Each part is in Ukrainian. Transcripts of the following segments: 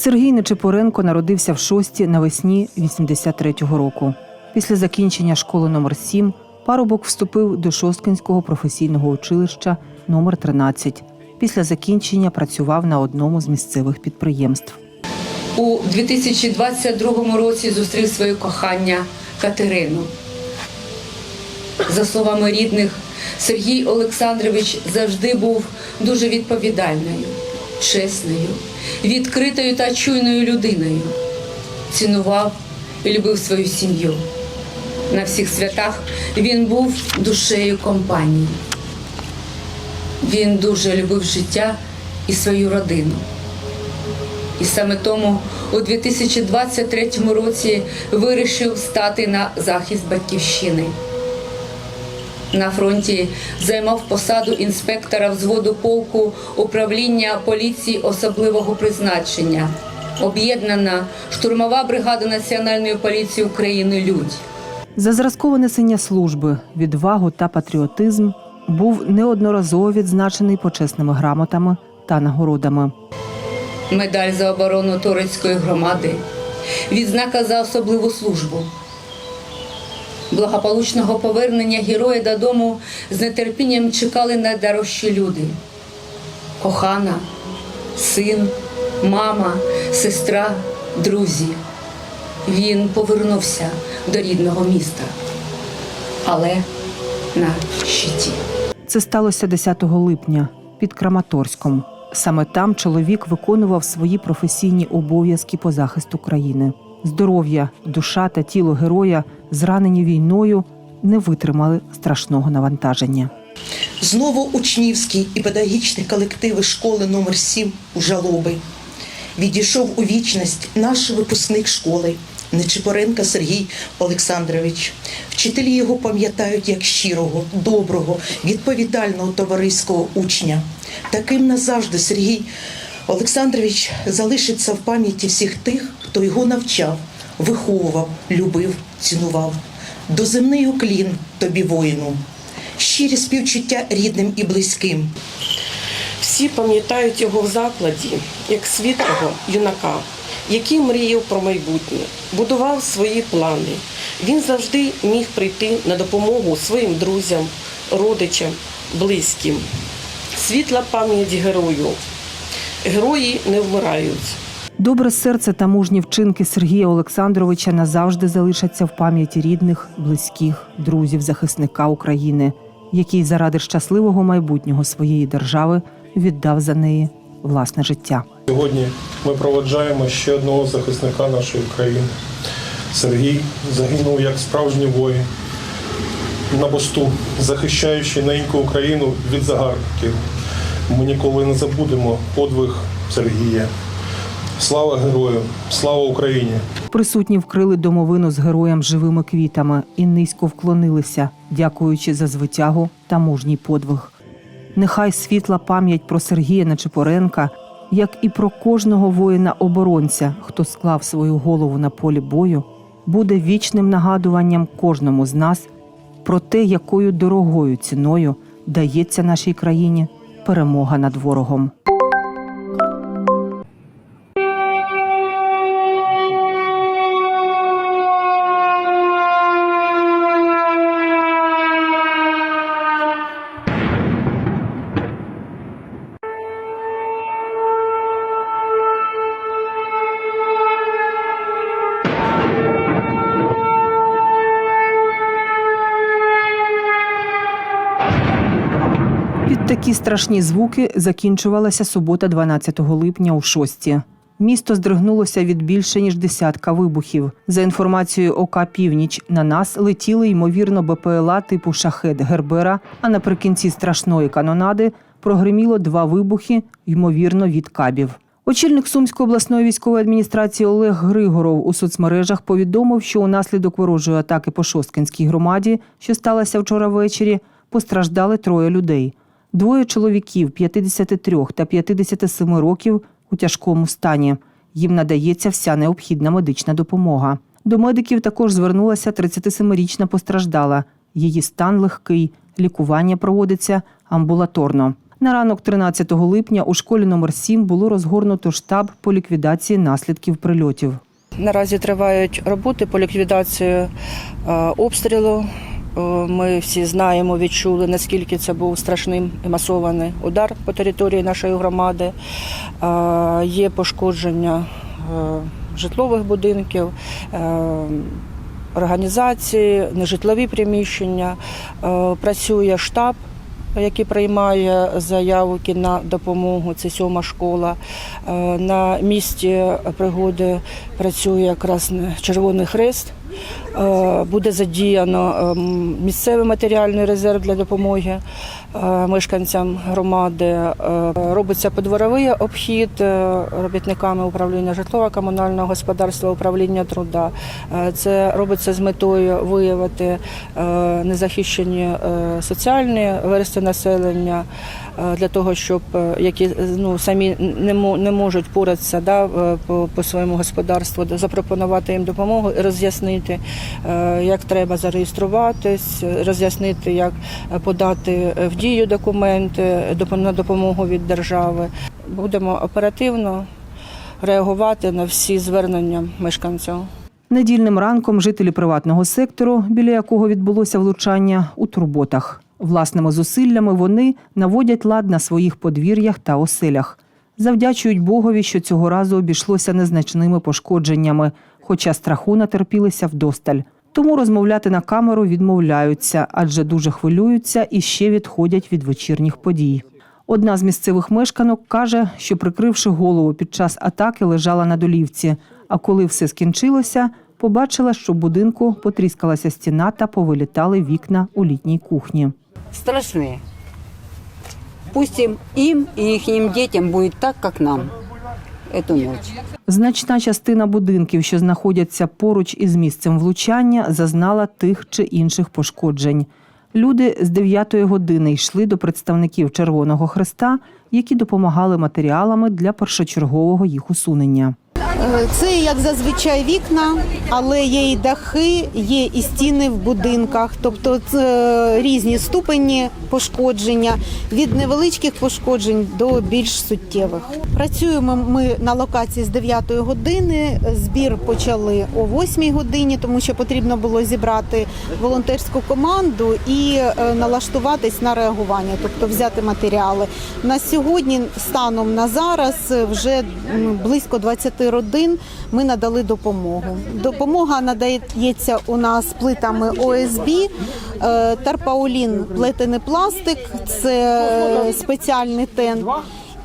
Сергій Нечипоренко народився в шості навесні 83-го року. Після закінчення школи номер 7 парубок вступив до Шосткинського професійного училища номер 13 Після закінчення працював на одному з місцевих підприємств. У 2022 році зустрів своє кохання Катерину. За словами рідних, Сергій Олександрович завжди був дуже відповідальною, чесною, відкритою та чуйною людиною. Цінував і любив свою сім'ю. На всіх святах він був душею компанії. Він дуже любив життя і свою родину. І саме тому у 2023 році вирішив стати на захист батьківщини. На фронті займав посаду інспектора взводу полку управління поліції особливого призначення. Об'єднана штурмова бригада Національної поліції України Людь. За зразкове несення служби, відвагу та патріотизм був неодноразово відзначений почесними грамотами та нагородами. медаль за оборону Торецької громади, відзнака за особливу службу. Благополучного повернення героя додому з нетерпінням чекали найдорожчі люди: кохана, син, мама, сестра, друзі. Він повернувся до рідного міста, але на щиті. Це сталося 10 липня під Краматорськом. Саме там чоловік виконував свої професійні обов'язки по захисту країни. Здоров'я, душа та тіло героя, зранені війною, не витримали страшного навантаження. Знову учнівський і педагогічні колективи школи номер 7 у Жалоби. Відійшов у вічність наш випускник школи Нечипоренко Сергій Олександрович. Вчителі його пам'ятають як щирого, доброго, відповідального товариського учня. Таким назавжди Сергій Олександрович залишиться в пам'яті всіх тих, хто його навчав, виховував, любив, цінував. Доземний уклін тобі воїну, щирі співчуття рідним і близьким. Всі пам'ятають його в закладі як світлого юнака, який мріяв про майбутнє, будував свої плани. Він завжди міг прийти на допомогу своїм друзям, родичам, близьким. Світла пам'ять герою. Герої не вмирають. Добре серце та мужні вчинки Сергія Олександровича назавжди залишаться в пам'яті рідних, близьких, друзів, захисника України, який заради щасливого майбутнього своєї держави віддав за неї власне життя. Сьогодні ми проводжаємо ще одного захисника нашої країни. Сергій загинув як справжній воїн на посту, захищаючи неньку Україну від загарбників. Ми ніколи не забудемо подвиг Сергія. Слава герою! Слава Україні! Присутні вкрили домовину з героєм живими квітами і низько вклонилися, дякуючи за звитягу та мужній подвиг. Нехай світла пам'ять про Сергія Нечипоренка, як і про кожного воїна-оборонця, хто склав свою голову на полі бою, буде вічним нагадуванням кожному з нас про те, якою дорогою ціною дається нашій країні перемога над ворогом. Такі страшні звуки закінчувалася субота 12 липня у шості. Місто здригнулося від більше ніж десятка вибухів. За інформацією ОК Північ на нас летіли ймовірно БПЛА типу шахет Гербера. А наприкінці страшної канонади прогриміло два вибухи, ймовірно, від кабів. Очільник Сумської обласної військової адміністрації Олег Григоров у соцмережах повідомив, що унаслідок ворожої атаки по Шосткинській громаді, що сталося вчора ввечері, постраждали троє людей. Двоє чоловіків 53 та 57 років у тяжкому стані. Їм надається вся необхідна медична допомога. До медиків також звернулася 37-річна постраждала. Її стан легкий, лікування проводиться амбулаторно. На ранок 13 липня у школі номер 7 було розгорнуто штаб по ліквідації наслідків прильотів. Наразі тривають роботи по ліквідації е, обстрілу. Е, Ми всі знаємо, відчули, наскільки це був страшним і масований удар по території нашої громади. Е, Є пошкодження е, житлових будинків, організації, нежитлові приміщення. Працює штаб. Який приймає заявки на допомогу, це сьома школа. На місці пригоди працює якраз Червоний Хрест. Е, Буде задіяно ем, місцевий матеріальний резерв для допомоги е, мешканцям громади. Е, Робиться подворовий обхід е, робітниками управління житлово-комунального господарства, управління труда. Е, Це робиться з метою виявити е, незахищені е, соціальні верстви населення е, для того, щоб е, які ну самі не можуть поратися да, е, по, по своєму господарству, запропонувати їм допомогу роз'яснити, е, як треба зареєструватись, е, роз'яснити, як е, подати в дію документи на допомогу від держави. Будемо оперативно реагувати на всі звернення мешканців. Недільним ранком жителі приватного сектору, біля якого відбулося влучання, у турботах. Власними зусиллями вони наводять лад на своїх подвір'ях та оселях. Завдячують Богові, що цього разу обійшлося незначними пошкодженнями, хоча страху натерпілися вдосталь. Тому розмовляти на камеру відмовляються, адже дуже хвилюються і ще відходять від вечірніх подій. Одна з місцевих мешканок каже, що прикривши голову під час атаки, лежала на долівці. А коли все скінчилося, побачила, що в будинку потріскалася стіна та повилітали вікна у літній кухні. Страшные. Пусть им, им и их детям будет так, как нам эту ночь. Значна частина будинків, що знаходяться поруч із місцем влучання, зазнала тих чи інших пошкоджень. Люди з 9-ї години йшли до представників Червоного Хреста, які допомагали матеріалами для першочергового їх усунення. Е, Це як зазвичай вікна, але є і дахи, є і стіни в будинках, тобто це різні ступені пошкодження від невеличких пошкоджень до більш суттєвих. Працюємо ми на локації з 9 години. Збір почали о 8 годині, тому що потрібно було зібрати волонтерську команду і е, налаштуватись на реагування, тобто взяти матеріали. На сьогодні станом на зараз е, вже близько 20 родин ми надали допомогу. Допомога надається у нас плитами ОСБ, е, тарпаулін плетений пластик, це е, спеціальний тен.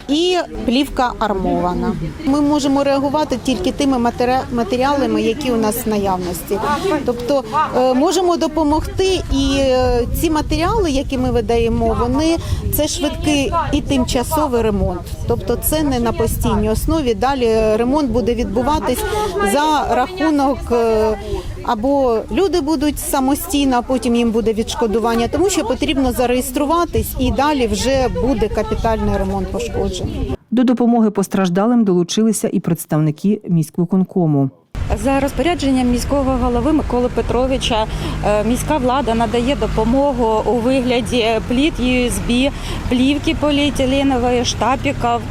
І плівка армована. Ми можемо реагувати тільки тими матері- матеріалами, які у нас в наявності. Тобто е, можемо допомогти, і е, ці матеріали, які ми видаємо, вони це швидкий і тимчасовий ремонт. Тобто, це не на постійній основі. Далі ремонт буде відбуватись за рахунок. Або люди будуть самостійно, а потім їм буде відшкодування, тому що потрібно зареєструватись, і далі вже буде капітальний ремонт пошкоджень. До допомоги постраждалим долучилися і представники міськвиконкому. За розпорядженням міського голови Миколи Петровича е, міська влада надає допомогу у вигляді пліт USB, плівки поліетиленової, штапіків.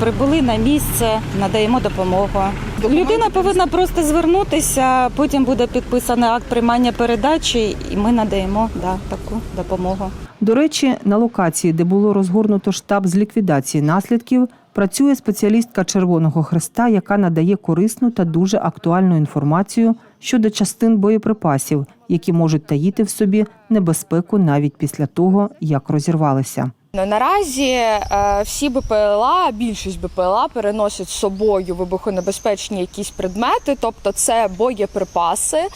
Прибули на місце, надаємо допомогу. Людина повинна просто звернутися, потім буде підписаний акт приймання передачі, і ми надаємо да, таку допомогу. До речі, на локації, де було розгорнуто штаб з ліквідації наслідків, працює спеціалістка Червоного Хреста, яка надає корисну та дуже актуальну інформацію щодо частин боєприпасів, які можуть таїти в собі небезпеку навіть після того, як розірвалися. Наразі е, всі БПЛА, більшість БПЛА переносять з собою вибухонебезпечні якісь предмети, тобто це боєприпаси. Е,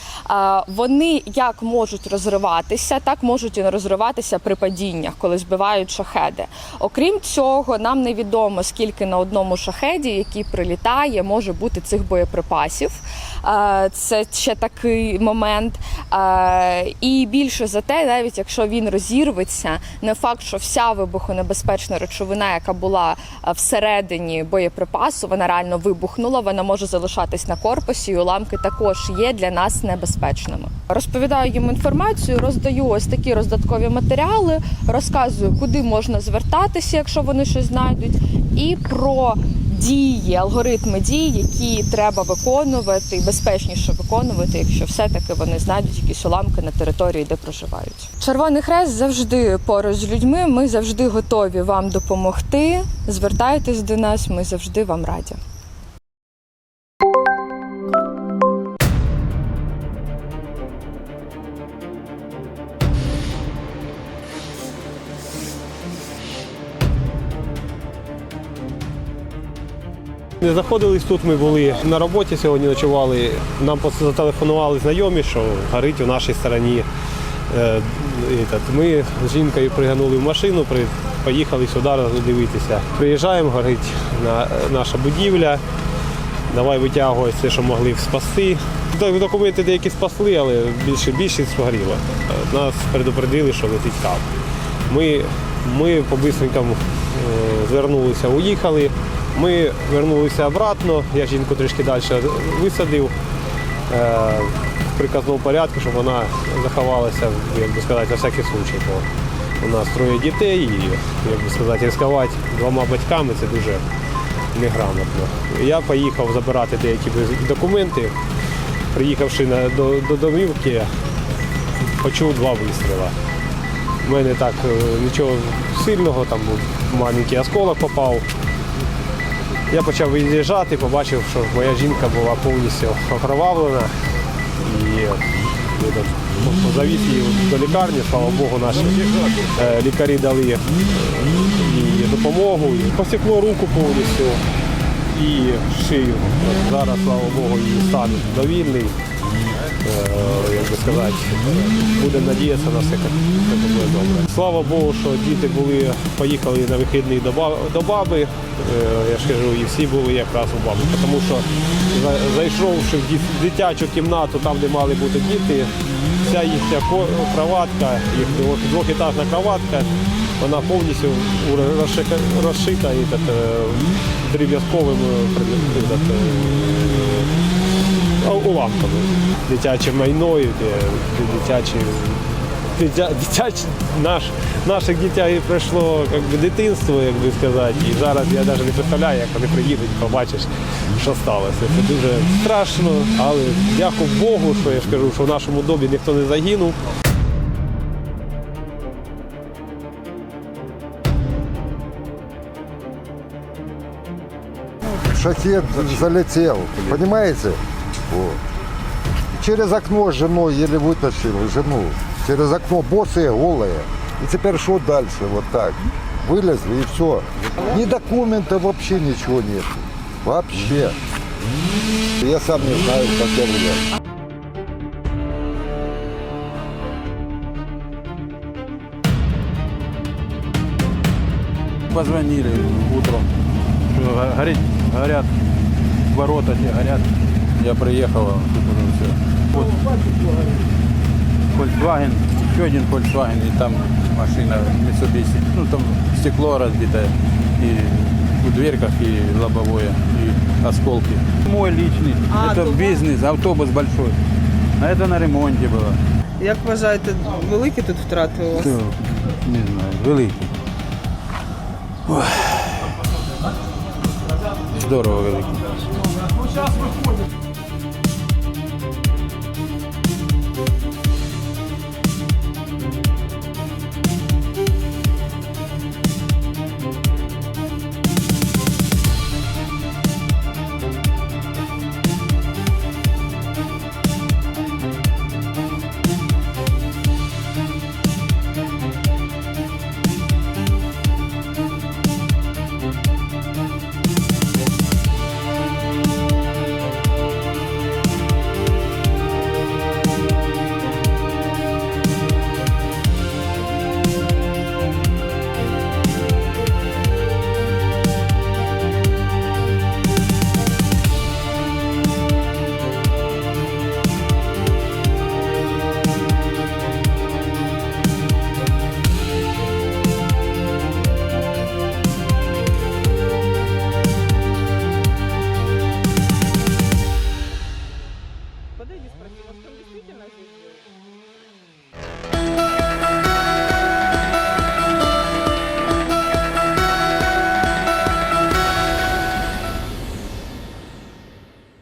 вони як можуть розриватися, так можуть і не розриватися при падіннях, коли збивають шахеди. Окрім цього, нам невідомо скільки на одному шахеді, який прилітає, може бути цих боєприпасів. Е, Це ще такий момент. І більше за те, навіть якщо він розірветься, не факт, що вся вибухонебезпечна речовина, яка була е, всередині боєприпасу, вона реально вибухнула. Вона може залишатись на корпусі. і Уламки також є для нас небезпечними. Розповідаю їм інформацію, роздаю ось такі роздаткові матеріали, розказую, куди можна звертатися, якщо вони щось знайдуть, і про дії, алгоритми дій, які треба виконувати, безпечніше виконувати, якщо все-таки вони знайдуть якісь уламки на території, де проживають. Червоний хрест завжди поруч з людьми. Ми завжди готові вам допомогти. Звертайтесь до нас, ми завжди вам раді. Не знаходились тут, ми були на роботі сьогодні, ночували. Нам зателефонували знайомі, що горить у нашій стороні. Е, Ми з жінкою приганули в машину, поїхали сюди дивитися. Приїжджаємо, горить наша будівля. Давай витягувати все, що могли спасти. Документи деякі спасли, але більше більшість згоріло. Нас предупредили, що летить кап. Ми, ми по-бистренькому е, звернулися, уїхали. Ми вернулися обратно, я жінку трішки далі висадив е, в приказному порядку, щоб вона заховалася, як би сказати, на всякий случай. Бо у нас троє дітей і, як би сказати, ризикувати двома батьками це дуже неграмотно. Я поїхав забирати деякі документи. Приїхавши до, до домівки, почув два вистріли. У мене так е, нічого сильного, там маленький осколок попав. Я почав від'їжджати, побачив, що моя жінка була повністю окровавлена. І е, завіз її до лікарні, слава Богу, наші е, лікарі дали е, їй допомогу. Посікло руку повністю і шию. Зараз, слава Богу, її стан довільний. Е, Як би сказати, будемо надіятися на все, все буде добре. Слава Богу, що діти були, поїхали на вихідний до ба- до баби. Е, Я ж кажу, і всі були якраз у баби. Тому що зайшовши в дитячу кімнату, там, де мали бути діти, вся їхня кроватка, їх двох- двохетажна кроватка, вона повністю розшита і так, уламками. Дитяче майно, дитячі, дитя, дитячі, наш, наших дітей пройшло як би, дитинство, як би сказати. І зараз я навіть не представляю, як вони приїдуть, побачиш, що сталося. Це дуже страшно, але дякую Богу, що я ж кажу, що в нашому домі ніхто не загинув. шахет залетел, понимаете? Вот. И через окно с женой еле вытащил жену. Через окно босые, голые. И теперь что дальше? Вот так. Вылезли и все. Ни документов вообще ничего нет. Вообще. Я сам не знаю, как я вылез. Позвонили утром, что го- горит, горят, ворота те горят. Я приехал, а тут уже все. Вот. Volkswagen, еще один Volkswagen, и там машина Mitsubishi. Ну, там стекло разбитое, и в дверках, и лобовое, и осколки. Мой личный, это бизнес, автобус большой. А это на ремонте было. Як вважаєте, великі тут втрати у вас? Не знаю, великий. Ой. Здорово великий.